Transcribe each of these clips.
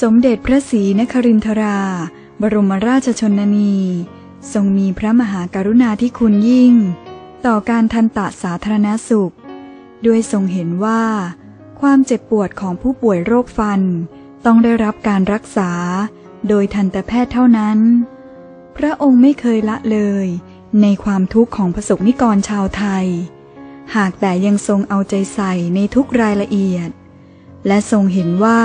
สมเด็จพระศรีนครินทรา บรมราชชนนี ทรงมีพระมหากรุณาธิคุณยิ่ง ต่อการทันตะสาธารณสุข ด้วยทรงเห็นว่า ความเจ็บปวดของผู้ป่วยโรคฟัน ต้องได้รับการรักษา โดยทันตแพทย์เท่านั้น พระองค์ไม่เคยละเลย ในความทุกข์ของประสบนิกรชาวไทย หากแต่ยังทรงเอาใจใส่ในทุกรายละเอียด และทรงเห็นว่า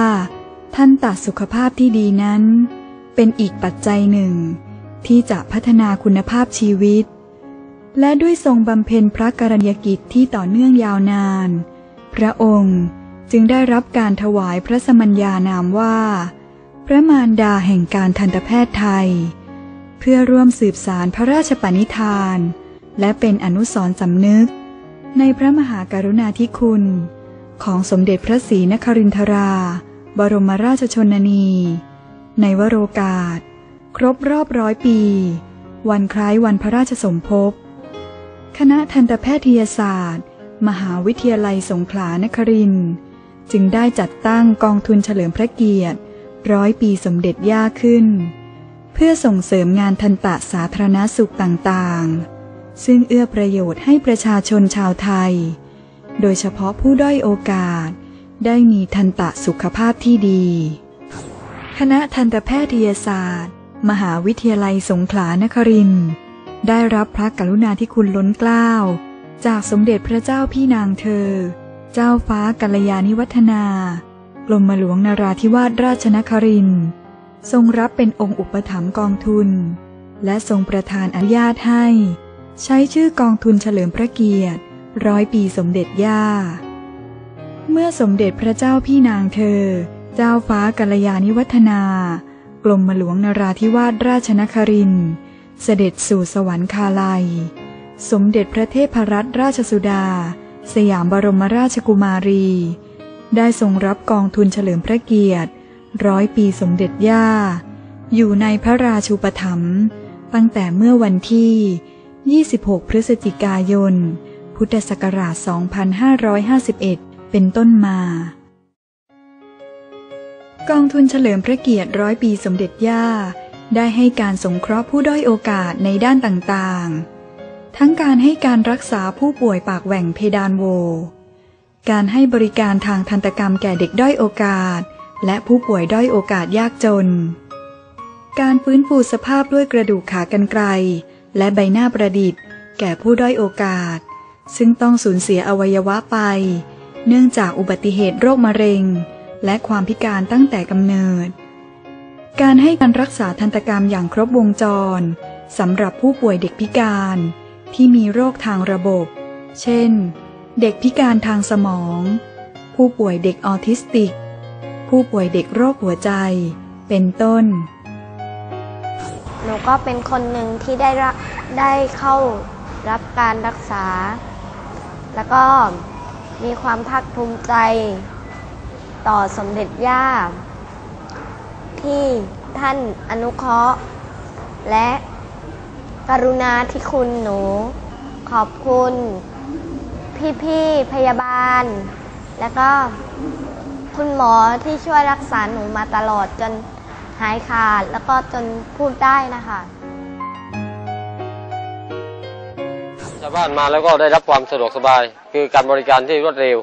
ท่านตัดสุขภาพที่ดีนั้น เป็นอีกปัจจัยหนึ่ง ที่จะพัฒนาคุณภาพชีวิต และด้วยทรงบำเพ็ญพระกรณียกิจที่ต่อเนื่องยาวนาน พระองค์จึงได้รับการถวายพระสมัญญานามว่า พระมารดาแห่งการทันตแพทย์ไทย เพื่อร่วมสืบสารพระราชปณิธาน และเป็นอนุสรณ์สำนึก ในพระมหากรุณาธิคุณ ของสมเด็จพระศรีนครินทรา บรมราชชนนี ในวโรกาส ครบรอบร้อยปี วันคล้ายวันพระราชสมภพ คณะทันตแพทยศาสตร์ มหาวิทยาลัยสงขลานครินจึงได้จัดตั้งกองทุนเฉลิมพระเกียรติ ร้อยปีสมเด็จย่าขึ้น เพื่อส่งเสริมงานทันตะสาธารณสุขต่างๆ ซึ่งเอื้อประโยชน์ให้ประชาชนชาวไทย โดยเฉพาะผู้ด้อยโอกาส ได้มีทันตะสุขภาพที่ดี คณะทันตแพทยศาสตร์ มหาวิทยาลัยสงขลานครินทร์ได้รับพระกรุณาธิคุณล้นเกล้า จากสมเด็จพระเจ้าพี่นางเธอ เจ้าฟ้ากัลยาณิวัฒนากรมหลวงนราธิวาสราชนครินทร์ทรงรับเป็นองค์อุปถัมภ์กองทุน และทรงประทานอนุญาตให้ ใช้ชื่อกองทุนเฉลิมพระเกียรติร้อยปีสมเด็จย่า เมื่อสมเด็จพระเจ้าพี่นางเธอ เจ้าฟ้ากัลยาณิวัฒนา กรมหลวงนราธิวาสราชนคริน เสด็จสู่สวรรคาลัย สมเด็จพระเทพรัตนราชสุดา สยามบรมราชกุมารี ได้ทรงรับกองทุนเฉลิมพระเกียรติ ร้อยปีสมเด็จย่า อยู่ในพระราชูปถัมภ์ตั้งแต่เมื่อวันที่ 26 พฤศจิกายน พุทธศักราช 2551 เป็นต้นมา กองทุนเฉลิมพระเกียรติร้อยปีสมเด็จย่า ได้ให้การสงเคราะห์ผู้ด้อยโอกาสในด้านต่างๆ ทั้งการให้การรักษาผู้ป่วยปากแหว่งเพดานโว การให้บริการทางทันตกรรมแก่เด็กด้อยโอกาส และผู้ป่วยด้อยโอกาสยากจน การฟื้นฟูสภาพด้วยกระดูกขากรรไกรและใบหน้าประดิษฐ์ แก่ผู้ด้อยโอกาส ซึ่งต้องสูญเสียอวัยวะไป เนื่องจากอุบัติเหตุโรคมะเร็ง และความพิการตั้งแต่กำเนิด การให้การรักษาทันตกรรมอย่างครบวงจรสำหรับผู้ป่วยเด็กพิการที่มีโรคทางระบบ เช่น เด็กพิการทางสมอง ผู้ป่วยเด็กออทิสติก ผู้ป่วยเด็กโรคหัวใจ เป็นต้น หนูก็เป็นคนหนึ่งที่ได้รับได้เข้ารับการรักษา แล้วก็ มีความภาคภูมิใจ ต่อสมเด็จย่า ที่ท่านอนุเคราะห์ และกรุณาที่คุณหนู ขอบคุณ พี่ๆพยาบาล แล้วก็คุณหมอที่ช่วยรักษาหนูมาตลอดจนหายขาด แล้วก็จนพูดได้นะคะ ชาวบ้านมาแล้วก็ได้รับความสะดวกสบาย คือการบริการที่รวดเร็ว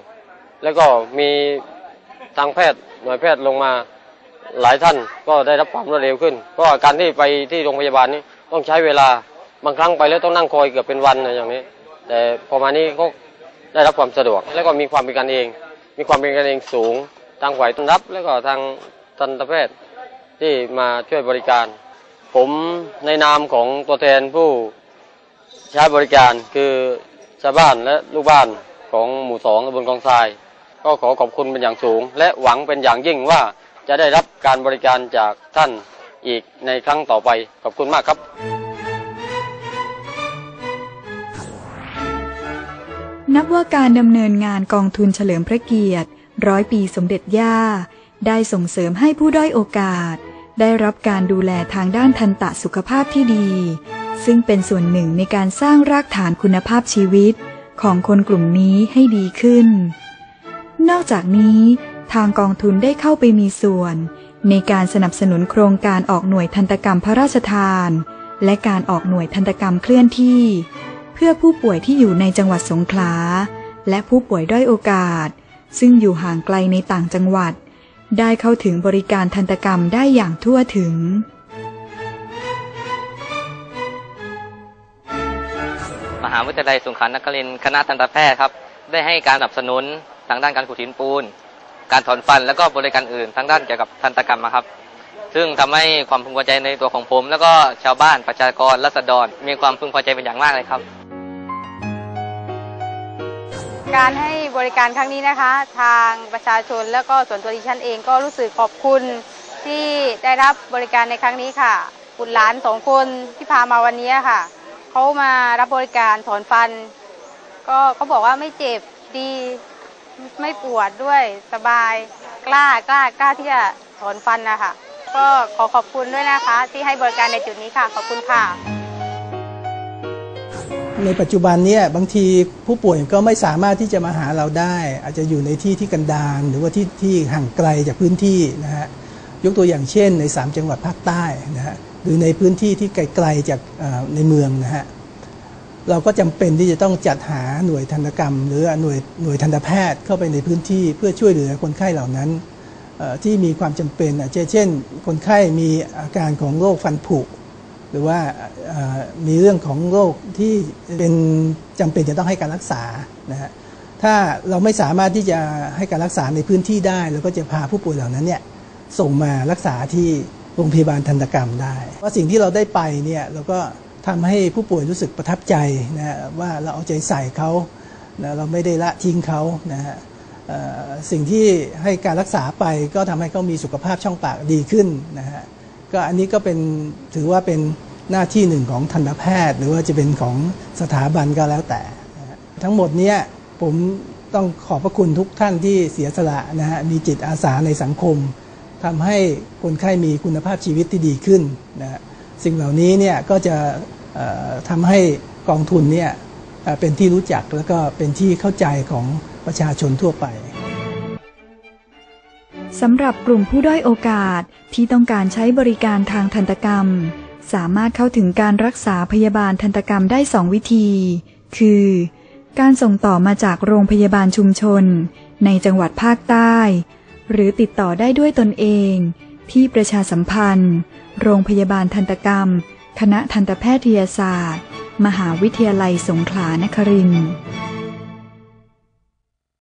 แล้วก็มีทางแพทย์หน่วยแพทย์ลงมาหลายท่านก็ได้รับความรวดเร็วขึ้น เพราะการที่ไปที่โรงพยาบาลนี้ต้องใช้เวลาบางครั้งไปแล้วต้องนั่งคอยเกือบเป็นวันนะอย่างนี้ แต่พอมานี้ก็ได้รับความสะดวก แล้วก็มีความเป็นกันเอง มีความเป็นกันเองสูง ทางฝ่ายต้อนรับ แล้วก็ทางทันตแพทย์ที่มาช่วยบริการ ผมในนามของตัวแทนผู้ ใช้บริการคือชาวบ้านและลูกบ้านของหมู่สองตำบลกองทราย ก็ขอขอบคุณเป็นอย่างสูง และหวังเป็นอย่างยิ่งว่าจะได้รับการบริการจากท่านอีกในครั้งต่อไปขอบคุณมากครับ นับว่าการดำเนินงานกองทุนเฉลิมพระเกียรติ ร้อยปีสมเด็จย่า ได้ส่งเสริมให้ผู้ด้อยโอกาส ได้รับการดูแลทางด้านทันตะสุขภาพที่ดี ซึ่งเป็นส่วนหนึ่งในการสร้างรากฐานคุณภาพชีวิตของคนกลุ่มนี้ให้ดีขึ้น นอกจากนี้ทางกองทุนได้เข้าไปมีส่วน ในการสนับสนุนโครงการออกหน่วยทันตกรรมพระราชทาน และการออกหน่วยทันตกรรมเคลื่อนที่ เพื่อผู้ป่วยที่อยู่ในจังหวัดสงขลา และผู้ป่วยด้อยโอกาส ซึ่งอยู่ห่างไกลในต่างจังหวัด ได้เข้าถึงบริการทันตกรรมได้อย่างทั่วถึง หาวิทยาลัยสงขลานครินทร์คณะทันตแพทย์ครับ ได้ให้การสนับสนุนทางด้านการขูดหินปูน การถอนฟันแล้วก็บริการอื่นทางด้านเกี่ยวกับทันตกรรมอะครับ ซึ่งทำให้ความพึงพอใจในตัวของผม แล้วก็ชาวบ้านประชากรรัษฎรมีความพึงพอใจเป็นอย่างมากเลยครับ การให้บริการครั้งนี้นะคะ ทางประชาชนแล้วก็ส่วนตัวดิฉันเองก็รู้สึกขอบคุณที่ได้รับบริการในครั้งนี้ค่ะบุตรหลานสองคนที่พามาวันนี้ค่ะ เขามารับบริการถอนฟัน ก็เขาบอกว่าไม่เจ็บดีไม่ปวดด้วยสบายกล้ากล้ากล้าที่จะถอนฟันนะคะก็ขอขอบคุณด้วยนะคะ ที่ให้บริการในจุดนี้ค่ะ ขอบคุณค่ะ ในปัจจุบันเนี่ยบางทีผู้ป่วยก็ไม่สามารถที่จะมาหาเราได้ อาจจะอยู่ในที่ที่กันดารหรือว่าที่ที่ห่างไกลจากพื้นที่นะฮะยกตัวอย่างเช่น ใน 3 จังหวัดภาคใต้นะฮะ หรือในพื้นที่ที่ไกลๆจากในเมืองนะฮะเราก็จำเป็นที่จะต้องจัดหาหน่วยทันตกรรม หรือหน่วยหน่วยทันตแพทย์เข้าไปในพื้นที่เพื่อช่วยเหลือคนไข้เหล่านั้นที่มีความจำเป็นอาจจะเช่น คนไข้มีอาการของโรคฟันผุหรือว่ามีเรื่องของโรคที่เป็นจำเป็นจะต้องให้การรักษานะฮะถ้าเราไม่สามารถที่จะให้การรักษาในพื้นที่ได้เราก็จะพาผู้ป่วยเหล่านั้นเนี่ยส่งมารักษาที่ รงพยาบาลทันตกรรมได้ ว่าสิ่งที่เราได้ไปเนี่ยเราก็ทำให้ผู้ป่วยรู้สึกประทับใจนะว่าเราเอาใจใส่เขานะเราไม่ได้ละทิ้งเขานะฮะสิ่งที่ให้การรักษาไปก็ทำให้เขามีสุขภาพช่องปากดีขึ้นนะฮะก็อันนี้ก็เป็นถือว่าเป็นหน้าที่หนึ่งของทันตแพทย์ หรือว่าจะเป็นของสถาบันก็แล้วแต่ ทั้งหมดเนี้ยผมต้องขอบพระคุณทุกท่านที่เสียสละนะฮะมีจิตอาสาในสังคม ทำให้คนไข้มีคุณภาพชีวิตที่ดีขึ้นนะสิ่งเหล่านี้เนี่ยก็จะทำให้กองทุนเนี่ยเอ่อเป็นที่รู้จักแล้วก็เป็นที่เข้าใจของประชาชนทั่วไปสำหรับกลุ่มผู้ด้อยโอกาสที่ต้องการใช้บริการทางทันตกรรม สามารถเข้าถึงการรักษาพยาบาลทันตกรรมได้สองวิธี คือ การส่งต่อมาจากโรงพยาบาลชุมชน ในจังหวัดภาคใต้ หรือติดต่อได้ด้วยตนเอง ที่ประชาสัมพันธ์ โรงพยาบาลทันตกรรม คณะทันตแพทยศาสตร์ มหาวิทยาลัยสงขลานครินทร์